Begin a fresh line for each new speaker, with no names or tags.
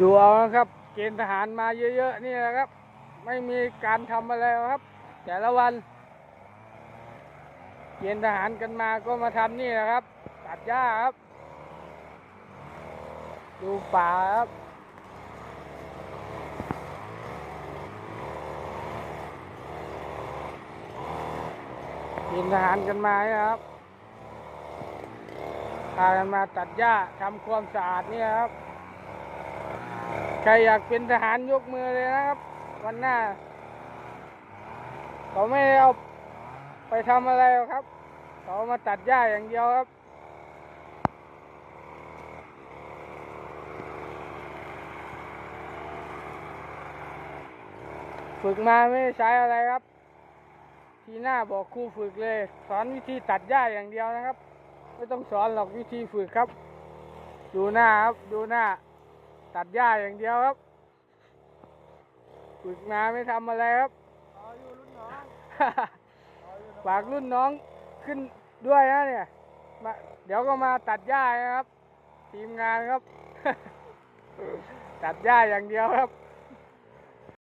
ดูเอานะครับ เกณฑ์ทหารมาเยอะๆนี่นะครับ ไม่มีการทำอะไรครับ แต่ละวัน เกณฑ์ทหารกันมาก็มาทำนี่นะครับ ตัดหญ้าครับ ดูป่าครับเกณฑ์ทหารกันมานครับพากันมาตัดหญ้าทำความสะอาดนี่ครับ รอยากเป็นทหารยกมือเลยนะครับ วันหน้าเขาไม่ได้เอาไปทำอะไรครับ เขามาตัดหญ้าอย่างเดียวครับ ฝึกมาไม่ใช้อะไรครับ ทีหน้าบอกครูฝึกเลย สอนวิธีตัดหญ้าอย่างเดียวนะครับ ไม่ต้องสอนหรอกวิธีฝึกครับ ดูหน้าครับ ดูหน้า ตัดหญ้าอย่างเดียวครับฝึกมาไม่ทำอะไรครับ
อ๋ออยู่รุ่นน้อง
ฝากรุ่นน้องขึ้นด้วยนะเนี่ยมาเดี๋ยวก็มาตัดหญ้านะครับ ทีมงานครับ ตัดหญ้าอย่างเดียวครับ